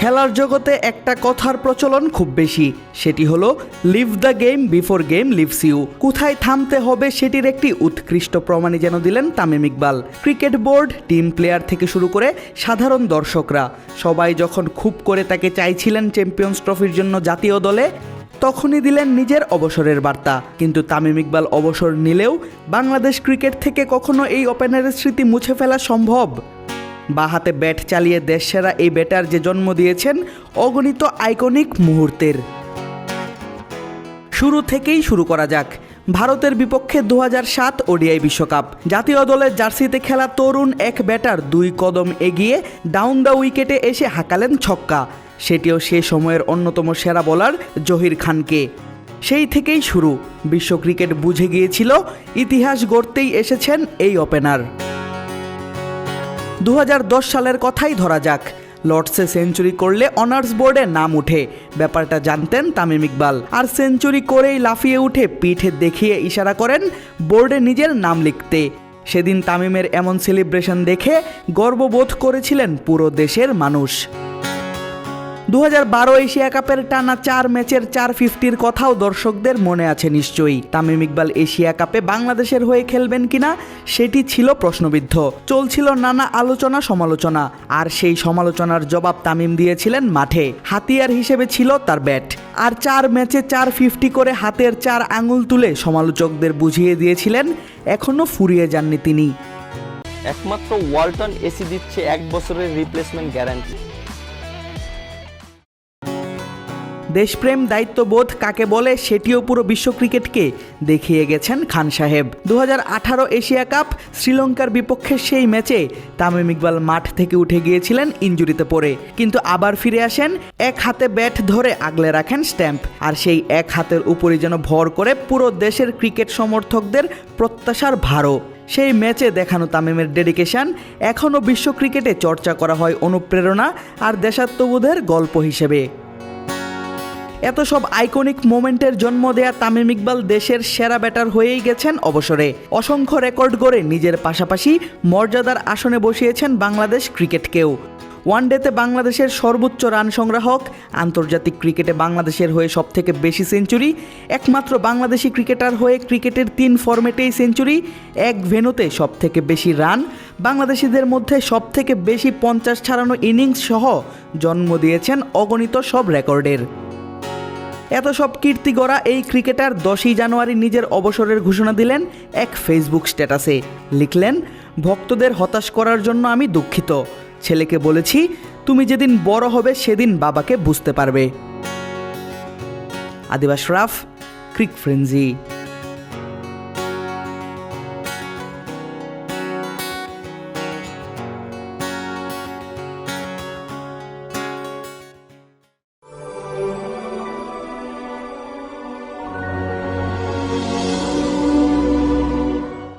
খেলার জগতে একটা কথার প্রচলন খুব বেশি। সেটি হলো leave the game before game leaves you কোথায় থামতে হবে সেটির একটি উৎকৃষ্ট প্রমাণই যেন দিলেন Tamim Iqbal. Cricket board, team player থেকে শুরু করে সাধারণ দর্শকরা। সবাই যখন খুব করে তাকে চাইছিলেন চ্যাম্পিয়ন্স ট্রফির জন্য জাতীয় দলে, তখনই দিলেন নিজের অবসরের বার্তা। কিন্তু তামিম ইকবাল অবসর নিলেও বাংলাদেশ ক্রিকেট থেকে কখনো এই ওপেনারের স্মৃতি মুছে ফেলা সম্ভব? বা হাতে ব্যাট চালিয়ে দেশসেরা এই ব্যাটার যে জন্ম দিয়েছেন অগণিত আইকনিক মুহূর্তের। শুরু থেকেই শুরু করা যাক। ভারতের বিপক্ষে দু সাত ওডিআই বিশ্বকাপ। জাতীয় দলের জার্সিতে খেলা তরুণ এক ব্যাটার দুই কদম এগিয়ে ডাউন দ্য উইকেটে এসে হাঁকালেন ছক্কা। সেটিও সে সময়ের অন্যতম সেরা বোলার জহির খানকে। সেই থেকেই শুরু। বিশ্ব ক্রিকেট বুঝে গিয়েছিল, ইতিহাস গড়তেই এসেছেন এই ওপেনার। দু হাজার দশ সালের কথাই ধরা যাক। লর্ডসে সেঞ্চুরি করলে অনার্স বোর্ডে নাম উঠে। ব্যাপারটা জানতেন তামিম ইকবাল। আর সেঞ্চুরি করেই লাফিয়ে উঠে পিঠে দেখিয়ে ইশারা করেন বোর্ডে নিজের নাম লিখতে। সেদিন তামিমের এমন সেলিব্রেশন দেখে গর্ববোধ করেছিলেন পুরো দেশের মানুষ। দু এশিয়া কাপের টানা চার ম্যাচের চার ফিফটির কথাও দর্শকদের মনে আছে নিশ্চয়ই। তামিম ইকবাল এশিয়া কাপে বাংলাদেশের হয়ে খেলবেন কিনা, সেটি ছিল প্রশ্নবিদ্ধ। চলছিল নানা আলোচনা সমালোচনা, আর সেই সমালোচনার জবাব তামিম দিয়েছিলেন মাঠে। হাতিয়ার হিসেবে ছিল তার ব্যাট। আর চার ম্যাচে চার ফিফটি করে হাতের চার আঙুল তুলে সমালোচকদের বুঝিয়ে দিয়েছিলেন এখনও ফুরিয়ে যাননি তিনি। একমাত্র ওয়ালটন এসি দিচ্ছে এক বছরের রিপ্লেসমেন্ট গ্যারান্টি দেশপ্রেম দায়িত্ববোধ কাকে বলে সেটিও পুরো বিশ্ব ক্রিকেটকে দেখিয়ে গেছেন খান সাহেব। দু হাজার আঠারো এশিয়া কাপ শ্রীলঙ্কার বিপক্ষে সেই ম্যাচে তামিম ইকবাল মাঠ থেকে উঠে গিয়েছিলেন ইঞ্জুরিতে পড়ে। কিন্তু আবার ফিরে আসেন, এক হাতে ব্যাট ধরে আগলে রাখেন স্ট্যাম্প। আর সেই এক হাতের উপরই যেন ভর করে পুরো দেশের ক্রিকেট সমর্থকদের প্রত্যাশার ভারও। সেই ম্যাচে দেখানো তামিমের ডেডিকেশন, এখনও বিশ্ব ক্রিকেটে চর্চা করা হয় অনুপ্রেরণা আর দেশাত্মবোধের গল্প হিসেবে। এত সব আইকনিক মোমেন্টের জন্ম দেয়া তামিম ইকবাল দেশের সেরা ব্যাটার হয়েই গেছেন অবসরে। অসংখ্য রেকর্ড গড়ে নিজের পাশাপাশি মর্যাদার আসনে বসিয়েছেন বাংলাদেশ ক্রিকেটকেও ওয়ানডেতে বাংলাদেশের সর্বোচ্চ রান সংগ্রাহক, আন্তর্জাতিক ক্রিকেটে বাংলাদেশের হয়ে সবথেকে বেশি সেঞ্চুরি একমাত্র বাংলাদেশি ক্রিকেটার হয়ে ক্রিকেটের তিন ফরম্যাটেই সেঞ্চুরি এক ভেনুতে সবথেকে বেশি রান বাংলাদেশিদের মধ্যে সবথেকে বেশি পঞ্চাশ ছাড়ানো ইনিংস সহ জন্ম দিয়েছেন অগণিত সব রেকর্ডের এত সব কীর্তি গড়া এই ক্রিকেটার দশই জানুয়ারি নিজের অবসরের ঘোষণা দিলেন এক ফেসবুক স্ট্যাটাসে। লিখলেন, ভক্তদের হতাশ করার জন্য আমি দুঃখিত। ছেলেকে বলেছি, তুমি যেদিন বড় হবে সেদিন বাবাকে বুঝতে পারবে। আদিবাস রাফ, ক্রিক ফ্রেন্জি